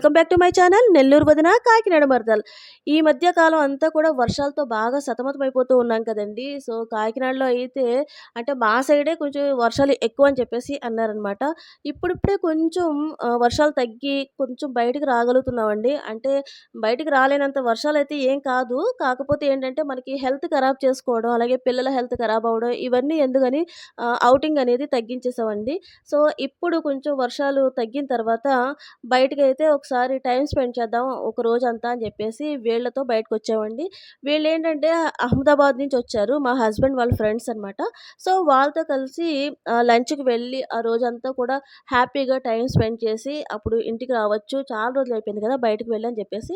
Welcome back to my channel Nellore వదిన కాకినాడ మరదల్ ఈ మధ్య కాలం అంతా కూడా వర్షాలతో బాగా సతమతమైపోతూ ఉన్నాం కదండి. సో కాకినాడలో అయితే అంటే మా సైడే కొంచెం వర్షాలు ఎక్కువ అని చెప్పేసి అన్నారనమాట ఇప్పుడిప్పుడే కొంచెం వర్షాలు తగ్గి కొంచెం బయటకు రాగలుగుతున్నామండి. అంటే బయటికి రాలేనంత వర్షాలు అయితే ఏం కాదు. కాకపోతే ఏంటంటే మనకి హెల్త్ ఖరాబ్ చేసుకోవడం అలాగే పిల్లల హెల్త్ ఖరాబ్ అవ్వడం ఇవన్నీ ఎందుకని అవుటింగ్ అనేది తగ్గించేసామండి. సో ఇప్పుడు కొంచెం వర్షాలు తగ్గిన తర్వాత బయటకైతే ఒకసారి టైం స్పెండ్ చేద్దాం ఒక రోజు అంతా అని చెప్పేసి వీళ్ళతో బయటకు వచ్చామండి వీళ్ళు ఏంటంటే అహ్మదాబాద్ నుంచి వచ్చారు. మా హస్బెండ్ వాళ్ళ ఫ్రెండ్స్ అనమాట సో వాళ్ళతో కలిసి లంచ్కి వెళ్ళి ఆ రోజంతా కూడా హ్యాపీగా టైం స్పెండ్ చేసి అప్పుడు ఇంటికి రావచ్చు. చాలా రోజులు అయిపోయింది కదా బయటకు వెళ్ళి అని చెప్పేసి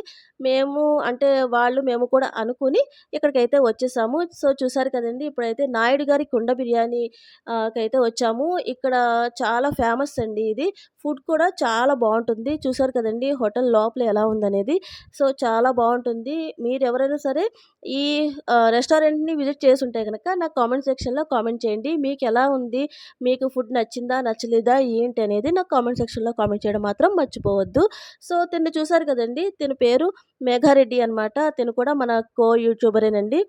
మేము అంటే వాళ్ళు మేము కూడా అనుకుని ఇక్కడికైతే వచ్చేసాము. సో చూసారు కదండి ఇప్పుడైతే నాయుడు గారి కుండ బిర్యానీ అయితే కైతే వచ్చాము. ఇక్కడ చాలా ఫేమస్ అండి ఇది. ఫుడ్ కూడా చాలా బాగుంటుంది. చూసారు కదండి హోటల్ లోపల ఎలా ఉందనేది. సో చాలా బాగుంటుంది. మీరు ఎవరైనా సరే ఈ రెస్టారెంట్ని విజిట్ చేసి ఉంటే కనుక నాకు కామెంట్ సెక్షన్లో కామెంట్ చేయండి. మీకు ఎలా ఉంది? మీకు ఫుడ్ నచ్చిందా నచ్చలేదా ఏంటి అనేది నాకు కామెంట్ సెక్షన్లో కామెంట్ చేయడం మాత్రం మర్చిపోవద్దు. సో తిను చూసారు కదండి తిన పేరు మేఘారెడ్డి అనమాట తిను కూడా మన కో యూట్యూబరేనండి.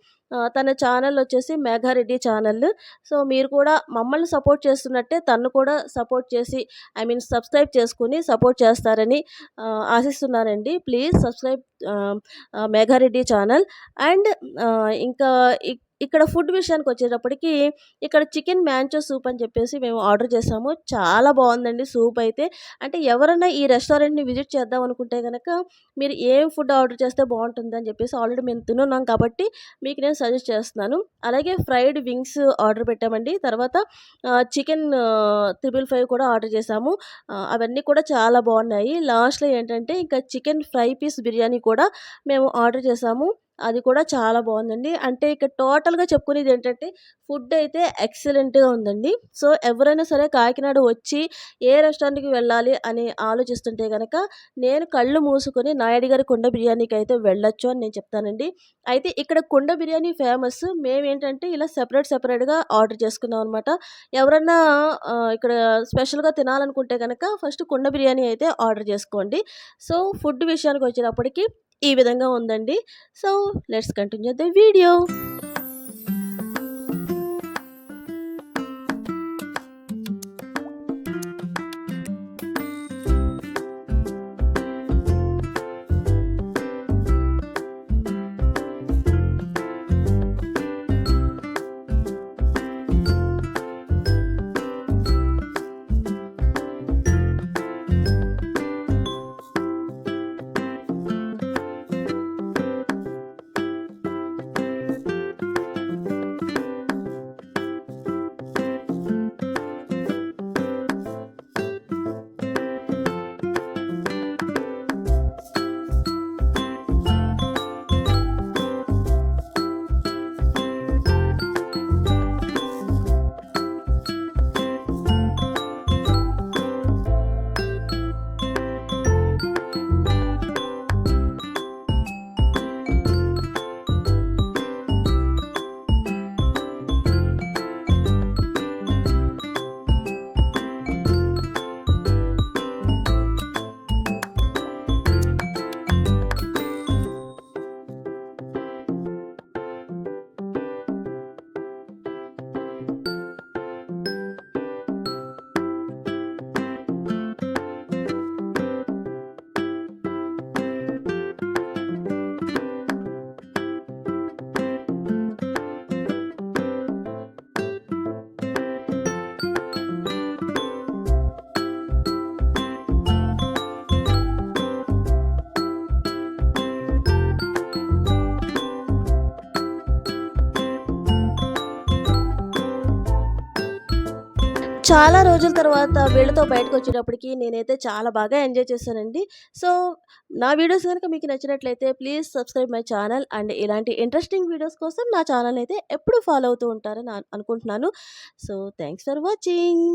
తన ఛానల్ వచ్చేసి మేఘారెడ్డి ఛానల్. సో మీరు కూడా మమ్మల్ని సపోర్ట్ చేస్తున్నట్టే తను కూడా సపోర్ట్ చేసి ఐ మీన్ సబ్ సబ్స్క్రైబ్ చేసుకుని సపోర్ట్ చేస్తారని ఆశిస్తున్నానండి. Please subscribe Megha Reddy channel. And ఇంకా ఇక్కడ ఫుడ్ విషయానికి వచ్చేటప్పటికి ఇక్కడ చికెన్ మ్యాంచో సూప్ అని చెప్పేసి మేము ఆర్డర్ చేసాము. చాలా బాగుందండి సూప్ అయితే. అంటే ఎవరైనా ఈ రెస్టారెంట్ని విజిట్ చేద్దాం అనుకుంటే కనుక మీరు ఏం ఫుడ్ ఆర్డర్ చేస్తే బాగుంటుంది అని చెప్పేసి ఆల్రెడీ మేము తినున్నాం కాబట్టి మీకు నేను సజెస్ట్ చేస్తున్నాను. అలాగే ఫ్రైడ్ వింగ్స్ ఆర్డర్ పెట్టామండి. తర్వాత చికెన్ త్రిబుల్ ఫైవ్ కూడా ఆర్డర్ చేసాము. అవన్నీ కూడా చాలా బాగున్నాయి. లాస్ట్లో ఏంటంటే ఇంకా చికెన్ ఫ్రై పీస్ బిర్యానీ కూడా మేము ఆర్డర్ చేసాము. అది కూడా చాలా బాగుందండి. అంటే ఇక్కడ టోటల్గా చెప్పుకునేది ఏంటంటే ఫుడ్ అయితే ఎక్సలెంట్గా ఉందండి. సో ఎవరైనా సరే కాకినాడ వచ్చి ఏ రెస్టారెంట్కి వెళ్ళాలి అని ఆలోచిస్తుంటే కనుక నేను కళ్ళు మూసుకొని నాయుడు గారి కుండ బిర్యానీకి అయితే వెళ్ళొచ్చు అని నేను చెప్తానండి. అయితే ఇక్కడ కుండ బిర్యానీ ఫేమస్. మేమేంటంటే ఇలా సెపరేట్ సెపరేట్గా ఆర్డర్ చేసుకున్నాం అనమాట ఎవరన్నా ఇక్కడ స్పెషల్గా తినాలనుకుంటే కనుక ఫస్ట్ కుండ బిర్యానీ అయితే ఆర్డర్ చేసుకోండి. సో ఫుడ్ విషయానికి వచ్చినప్పటికీ ఈ విధంగా ఉందండి. So let's continue the video చాలా రోజుల తర్వాత వీళ్ళతో బయటకు వచ్చేటప్పటికి నేనైతే చాలా బాగా ఎంజాయ్ చేశానండి. సో నా వీడియోస్ కనుక మీకు నచ్చినట్లయితే please subscribe my channel and ఇలాంటి ఇంట్రెస్టింగ్ వీడియోస్ కోసం నా ఛానల్ అయితే ఎప్పుడు ఫాలో అవుతూ ఉంటారని అనుకుంటున్నాను. So thanks for watching.